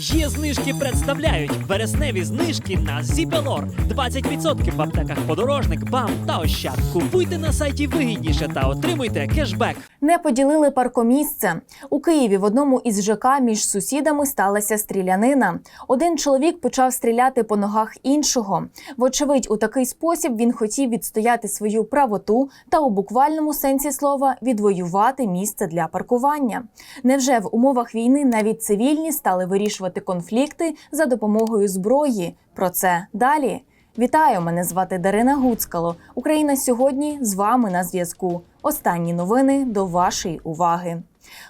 Є знижки представляють вересневі знижки на Зібелор. 20% в аптеках подорожник, бам та ощад. Купуйте на сайті вигідніше та отримуйте кешбек. Не поділили паркомісце. У Києві в одному із ЖК між сусідами сталася стрілянина. Один чоловік почав стріляти по ногах іншого. Вочевидь, у такий спосіб він хотів відстояти свою правоту та у буквальному сенсі слова відвоювати місце для паркування. Невже в умовах війни навіть цивільні стали вирішувати конфлікти за допомогою зброї? Про це далі. Вітаю! Мене звати Дарина Гуцкало. Україна сьогодні з вами на зв'язку. Останні новини до вашої уваги.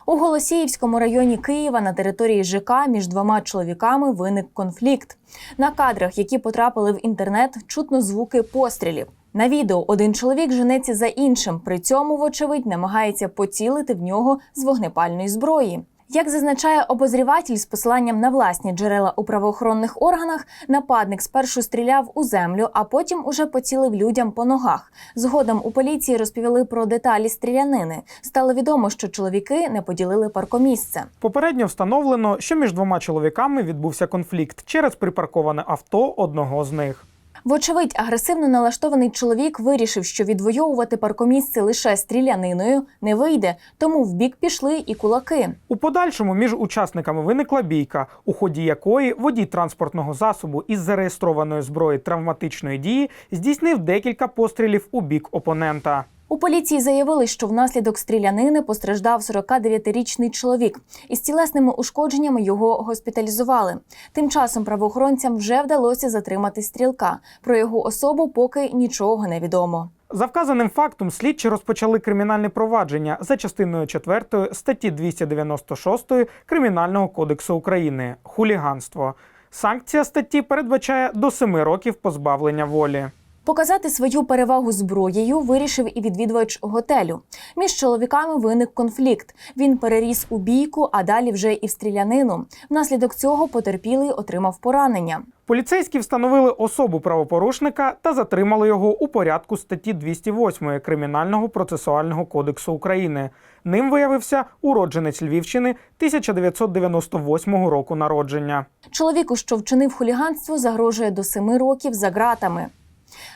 У Голосіївському районі Києва на території ЖК між двома чоловіками виник конфлікт. На кадрах, які потрапили в інтернет, чутно звуки пострілів. На відео один чоловік женеться за іншим. При цьому, вочевидь, намагається поцілити в нього з вогнепальної зброї. Як зазначає обозріватель з посиланням на власні джерела у правоохоронних органах, нападник спершу стріляв у землю, а потім уже поцілив людям по ногах. Згодом у поліції розповіли про деталі стрілянини. Стало відомо, що чоловіки не поділили паркомісце. Попередньо встановлено, що між двома чоловіками відбувся конфлікт через припарковане авто одного з них. Вочевидь, агресивно налаштований чоловік вирішив, що відвоювати паркомісце лише стріляниною не вийде, тому в бік пішли і кулаки. У подальшому між учасниками виникла бійка, у ході якої водій транспортного засобу із зареєстрованої зброї травматичної дії здійснив декілька пострілів у бік опонента. У поліції заявили, що внаслідок стрілянини постраждав 49-річний чоловік. Із тілесними ушкодженнями його госпіталізували. Тим часом правоохоронцям вже вдалося затримати стрілка. Про його особу поки нічого не відомо. За вказаним фактом слідчі розпочали кримінальне провадження за частиною 4 статті 296 Кримінального кодексу України хуліганство. Санкція статті передбачає до 7 років позбавлення волі. Показати свою перевагу зброєю вирішив і відвідувач готелю. Між чоловіками виник конфлікт. Він переріс у бійку, а далі вже і в стрілянину. Внаслідок цього потерпілий отримав поранення. Поліцейські встановили особу правопорушника та затримали його у порядку статті 208 Кримінального процесуального кодексу України. Ним виявився уродженець Львівщини 1998 року народження. Чоловіку, що вчинив хуліганство, загрожує до семи років за ґратами.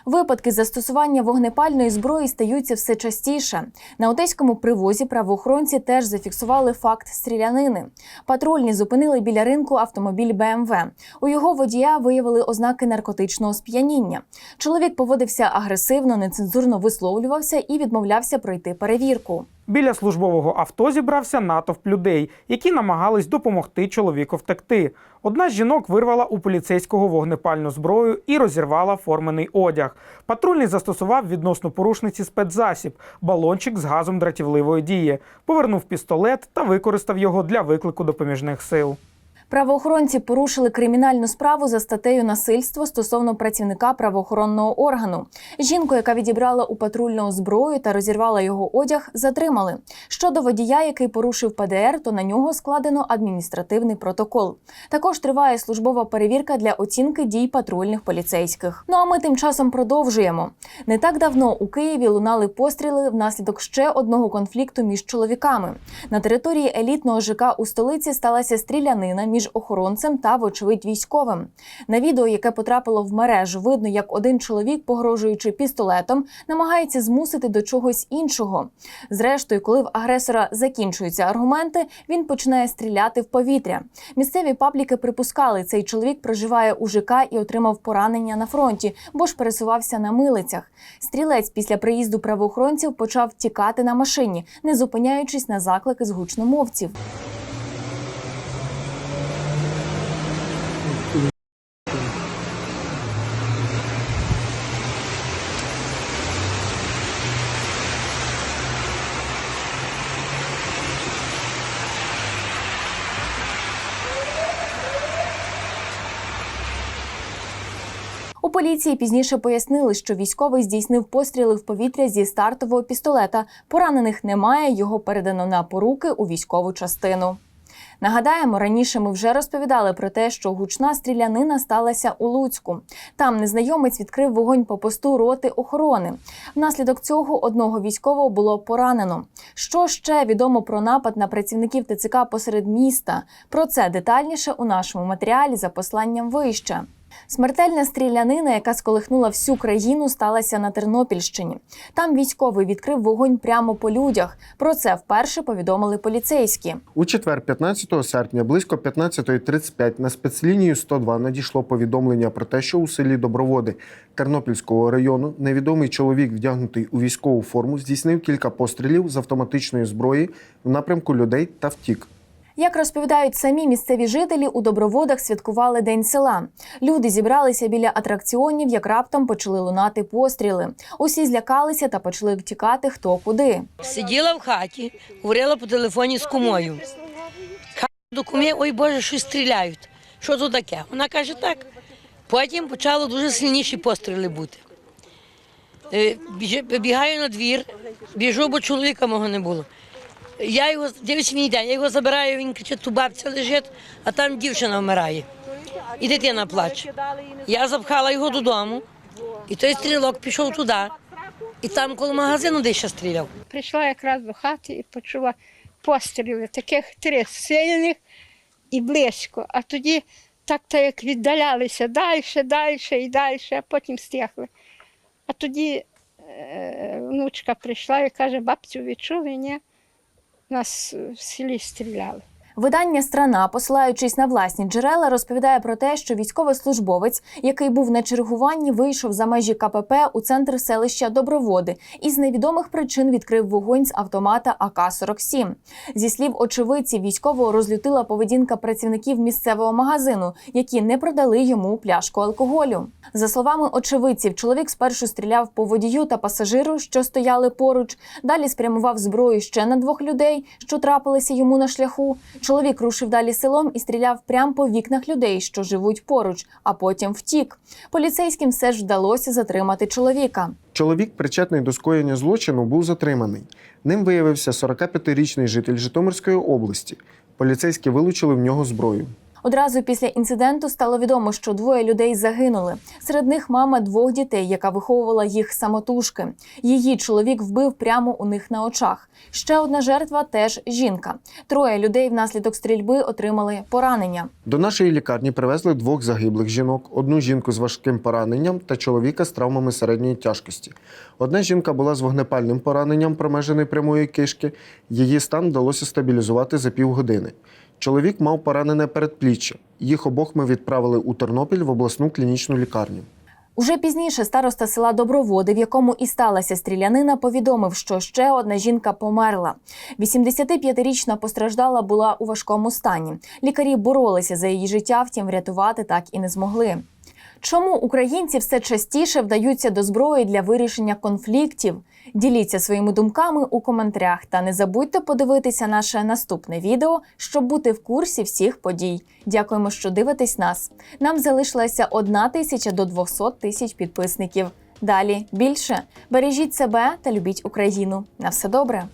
Випадки застосування вогнепальної зброї стаються все частіше. На одеському привозі правоохоронці теж зафіксували факт стрілянини. Патрульні зупинили біля ринку автомобіль БМВ. У його водія виявили ознаки наркотичного сп'яніння. Чоловік поводився агресивно, нецензурно висловлювався і відмовлявся пройти перевірку. Біля службового авто зібрався натовп людей, які намагались допомогти чоловіку втекти. Одна з жінок вирвала у поліцейського вогнепальну зброю і розірвала формений одяг. Патрульний застосував відносно порушниці спецзасіб, балончик з газом дратівливої дії, повернув пістолет та використав його для виклику допоміжних сил. Правоохоронці порушили кримінальну справу за статтею насильство стосовно працівника правоохоронного органу. Жінку, яка відібрала у патрульного зброю та розірвала його одяг, затримали. Щодо водія, який порушив ПДР, то на нього складено адміністративний протокол. Також триває службова перевірка для оцінки дій патрульних поліцейських. Ну а ми тим часом продовжуємо. Не так давно у Києві лунали постріли внаслідок ще одного конфлікту між чоловіками. На території елітного ЖК у столиці сталася стрілянина між охоронцем та, вочевидь, військовим. На відео, яке потрапило в мережу, видно, як один чоловік, погрожуючи пістолетом, намагається змусити до чогось іншого. Зрештою, коли в агресора закінчуються аргументи, він починає стріляти в повітря. Місцеві пабліки припускали, цей чоловік проживає у ЖК і отримав поранення на фронті, бо ж пересувався на милицях. Стрілець після приїзду правоохоронців почав тікати на машині, не зупиняючись на заклики з гучномовців. Поліції пізніше пояснили, що військовий здійснив постріли в повітря зі стартового пістолета. Поранених немає. Його передано на поруки у військову частину. Нагадаємо, раніше ми вже розповідали про те, що гучна стрілянина сталася у Луцьку. Там незнайомець відкрив вогонь по посту роти охорони. Внаслідок цього одного військового було поранено. Що ще відомо про напад на працівників ТЦК посеред міста? Про це детальніше у нашому матеріалі за посланням вище. Смертельна стрілянина, яка сколихнула всю країну, сталася на Тернопільщині. Там військовий відкрив вогонь прямо по людях. Про це вперше повідомили поліцейські. У четвер, 15 серпня, близько 15.35 на спецлінію 102 надійшло повідомлення про те, що у селі Доброводи Тернопільського району невідомий чоловік, вдягнутий у військову форму, здійснив кілька пострілів з автоматичної зброї в напрямку людей та втік. Як розповідають самі місцеві жителі, у доброводах святкували День села. Люди зібралися біля атракціонів, як раптом почали лунати постріли. Усі злякалися та почали тікати хто куди. Сиділа в хаті, говорила по телефоні з кумою. До куми, ой Боже, щось стріляють. Що тут таке? Вона каже так. Потім почало дуже сильніші постріли бути. Е, Бігаю на двір, біжу, бо чоловіка мого не було. Я його дивлюсь, він йде, я його забираю, він кричить, ту бабця лежить, а там дівчина вмирає. І дитина плаче. Я запхала його додому, і той стрілок пішов туди. І там коло магазину десь ще стріляв. Прийшла якраз до хати і почула постріли, таких три сильних і близько. А тоді так та як віддалялися далі, далі і далі, а потім стихли. А тоді е, внучка прийшла і каже, бабцю відчули, ні? Нас в селі стріляли. Видання Страна, посилаючись на власні джерела, розповідає про те, що військовослужбовець, який був на чергуванні, вийшов за межі КПП у центр селища Доброводи і з невідомих причин відкрив вогонь з автомата АК-47. Зі слів очевидців, військового розлютила поведінка працівників місцевого магазину, які не продали йому пляшку алкоголю. За словами очевидців, чоловік спершу стріляв по водію та пасажиру, що стояли поруч. Далі спрямував зброю ще на двох людей, що трапилися йому на шляху. Чоловік рушив далі селом і стріляв прямо по вікнах людей, що живуть поруч, а потім втік. Поліцейським все ж вдалося затримати чоловіка. Чоловік, причетний до скоєння злочину, був затриманий. Ним виявився 45-річний житель Житомирської області. Поліцейські вилучили в нього зброю. Одразу після інциденту стало відомо, що двоє людей загинули. Серед них мама двох дітей, яка виховувала їх самотужки. Її чоловік вбив прямо у них на очах. Ще одна жертва теж жінка. Троє людей внаслідок стрільби отримали поранення. До нашої лікарні привезли двох загиблих жінок: одну жінку з важким пораненням та чоловіка з травмами середньої тяжкості. Одна жінка була з вогнепальним пораненням промеженої прямої кишки. Її стан вдалося стабілізувати за півгодини. Чоловік мав поранене передпліччя. Їх обох ми відправили у Тернопіль в обласну клінічну лікарню. Уже пізніше староста села Доброводи, в якому і сталася стрілянина, повідомив, що ще одна жінка померла. 85-річна постраждала була у важкому стані. Лікарі боролися за її життя, втім врятувати так і не змогли. Чому українці все частіше вдаються до зброї для вирішення конфліктів? Діліться своїми думками у коментарях та не забудьте подивитися наше наступне відео, щоб бути в курсі всіх подій. Дякуємо, що дивитесь нас. Нам залишилася одна тисяча до 200 тисяч підписників. Далі більше бережіть себе та любіть Україну. На все добре.